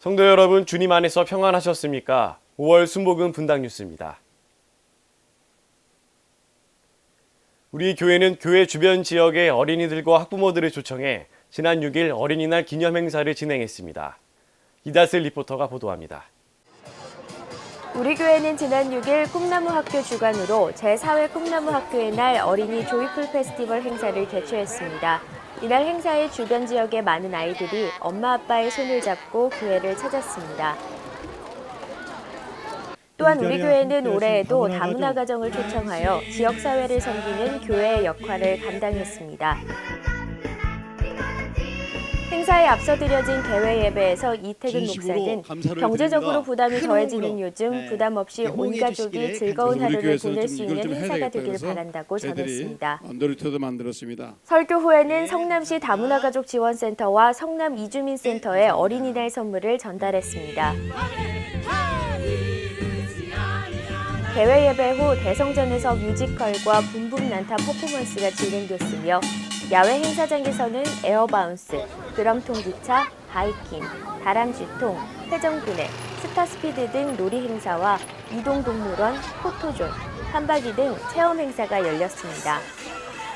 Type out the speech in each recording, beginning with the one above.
성도 여러분, 주님 안에서 평안하셨습니까? 5월 순복음 분당 뉴스입니다. 우리 교회는 교회 주변 지역의 어린이들과 학부모들을 초청해 지난 6일 어린이날 기념 행사를 진행했습니다. 이다슬 리포터가 보도합니다. 우리 교회는 지난 6일 꿈나무 학교 주관으로 제4회 꿈나무 학교의 날 어린이 조이풀 페스티벌 행사를 개최했습니다. 이날 행사에 주변 지역의 많은 아이들이 엄마 아빠의 손을 잡고 교회를 찾았습니다. 또한 우리 교회는 올해에도 다문화 가정을 초청하여 지역 사회를 섬기는 교회의 역할을 감당했습니다. 행사에 앞서 드려진 대회 예배에서 이태근 목사는 경제적으로. 부담이 큰 더해지는 요즘 네, 부담 없이 온 가족이 즐거운 하루를 보낼 좀수 있는 행사가 되길 바란다고 전했습니다. 놀이터도 만들었습니다. 설교 후에는 성남시 다문화가족 지원센터와 성남 이주민센터에 어린이날 선물을 전달했습니다. 대회 예배 후 대성전에서 뮤지컬과 붐붐 난타 퍼포먼스가 진행됐으며 야외 행사장에서는 에어바운스, 드럼통 기차, 바이킹, 다람쥐통, 회전구내, 스타스피드 등 놀이 행사와 이동동물원, 포토존, 한바기 등 체험 행사가 열렸습니다.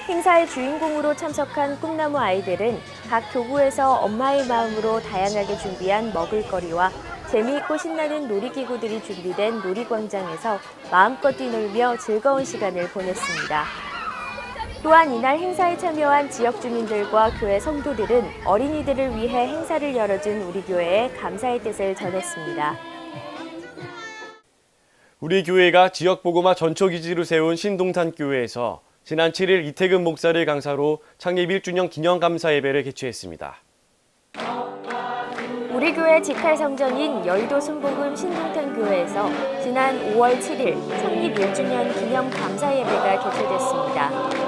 행사의 주인공으로 참석한 꿈나무 아이들은 각 교구에서 엄마의 마음으로 다양하게 준비한 먹을거리와 재미있고 신나는 놀이기구들이 준비된 놀이광장에서 마음껏 뛰놀며 즐거운 시간을 보냈습니다. 또한 이날 행사에 참여한 지역 주민들과 교회 성도들은 어린이들을 위해 행사를 열어준 우리 교회에 감사의 뜻을 전했습니다. 우리 교회가 지역 보고마 전초 기지로 세운 신동산 교회에서 지난 7일 이태근 목사를 강사로 창립 1주년 기념 감사 예배를 개최했습니다. 우리 교회 직할 성전인 여의도 순복음 신동탄 교회에서 지난 5월 7일 창립 1주년 기념 감사 예배가 개최됐습니다.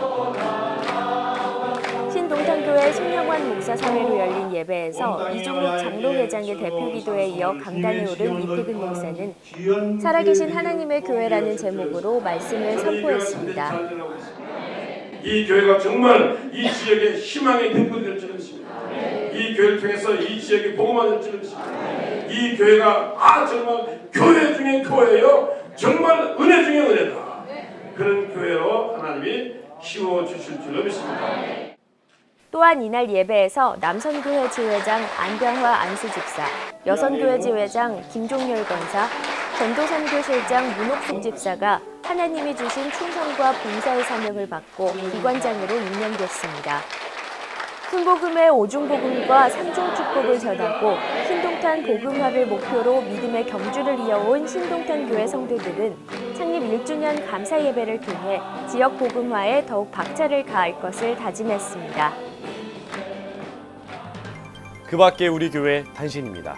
신동탄 교회 손영환 목사 사회로 열린 예배에서 이종욱 장로회장의 대표 기도에 이어 강단에 오른 이태근 목사는 살아계신 하나님의 교회라는 제목으로 말씀을 선포했습니다. 이 교회가 정말 이 지역의 희망의 등불이 될줄 믿습니다. 이 교회를 통해서 이 지역이 복음화 될줄 믿습니다. 이 교회가 아 정말 교회 중에 교회요 정말 은혜 중에 은혜다. 그런 교회로 하나님이 키워 주실 줄로 믿습니다. 또한 이날 예배에서 남선교회 지회장 안병화 안수집사, 여선교회 지회장 김종열 권사, 전도선교실장 문옥숙 집사가 하나님이 주신 충성과 봉사의 사명을 받고 기관장으로 임명됐습니다. 순복음의 오중 복음과 삼중 축복을 전하고 신동탄 복음화를 목표로 믿음의 경주를 이어온 신동탄 교회 성도들은 창립 1주년 감사 예배를 통해 지역 복음화에 더욱 박차를 가할 것을 다짐했습니다. 그 밖에 우리 교회 단신입니다.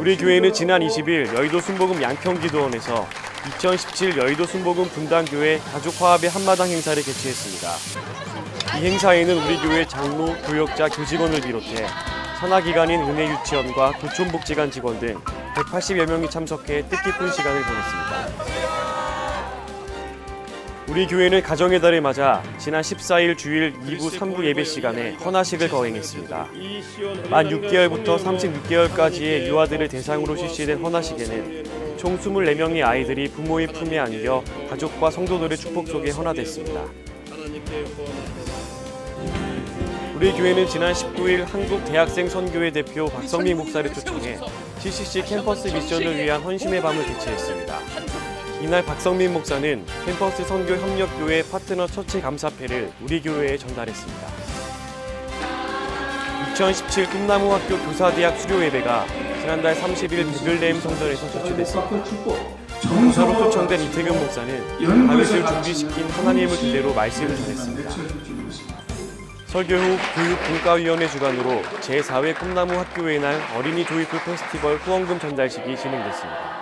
우리 교회는 지난 20일 여의도 순복음 양평기도원에서 2017 여의도 순복음 분당교회 가족화합의 한마당 행사를 개최했습니다. 이 행사에는 우리 교회 장로, 교역자, 교직원을 비롯해 산하기관인 은혜 유치원과 구촌복지관 직원 등 180여 명이 참석해 뜻깊은 시간을 보냈습니다. 우리 교회는 가정의 달을 맞아 지난 14일 주일 2부 3부 예배 시간에 헌화식을 거행했습니다. 만 6개월부터 36개월까지의 유아들을 대상으로 실시된 헌화식에는 총 24명의 아이들이 부모의 품에 안겨 가족과 성도들의 축복 속에 헌화됐습니다. 우리 교회는 지난 19일 한국 대학생 선교회 대표 박성민 목사를 초청해 CCC 캠퍼스 미션을 위한 헌신의 밤을 개최했습니다. 이날 박성민 목사는 캠퍼스 선교 협력교회 파트너 처치 감사패를 우리 교회에 전달했습니다. 2017 꿈나무 학교 교사대학 수료 예배가 지난달 30일 베들레헴 성전에서 개최됐습니다. 교사로 초청된 이태근 목사는 다윗을 준비시킨 하나님을 그대로 말씀을 전했습니다. 설교 후 교육분과위원회 주관으로 제4회 꿈나무 학교의 날 어린이 조이풀 페스티벌 후원금 전달식이 진행됐습니다.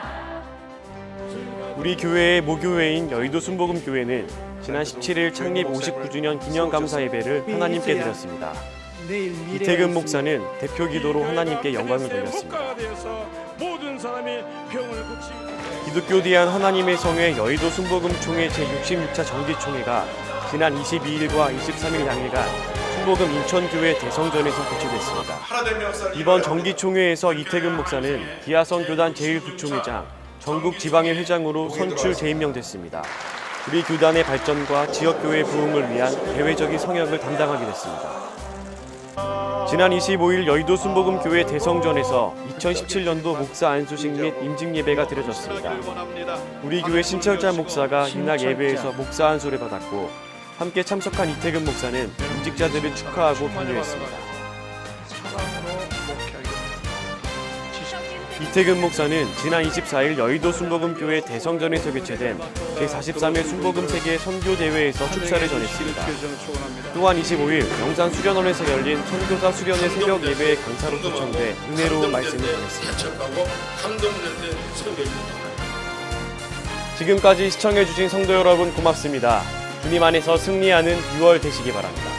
우리 교회의 모교회인 여의도 순복음 교회는 지난 17일 창립 59주년 기념 감사 예배를 하나님께 드렸습니다. 이태근 목사는 대표 기도로 하나님께 영광을 돌렸습니다. 기독교 대한 하나님의 성회 여의도 순복음 총회 제66차 정기총회가 지난 22일과 23일 양일간 순복음 인천교회 대성전에서 개최됐습니다. 이번 정기총회에서 이태근 목사는 기아성 교단 제1부총회장, 전국 지방의 회장으로 선출 재임명됐습니다. 우리 교단의 발전과 지역교회 부흥을 위한 대외적인 성역을 담당하게 됐습니다. 지난 25일 여의도 순복음교회 대성전에서 2017년도 목사 안수식 및 임직 예배가 드려졌습니다. 우리 교회 신철자 목사가 이날 예배에서 목사 안수를 받았고 함께 참석한 이태근 목사는 임직자들을 축하하고 격려했습니다. 이태근 목사는 지난 24일 여의도 순복음교회 대성전에서 개최된 제43회 순복음 세계 선교 대회에서 축사를 전했습니다. 또한 25일 영산 수련원에서 열린 선교사 수련회 새벽 예배에 강사로 초청돼 은혜로운 말씀을 전했습니다. 지금까지 시청해주신 성도 여러분 고맙습니다. 주님 안에서 승리하는 6월 되시기 바랍니다.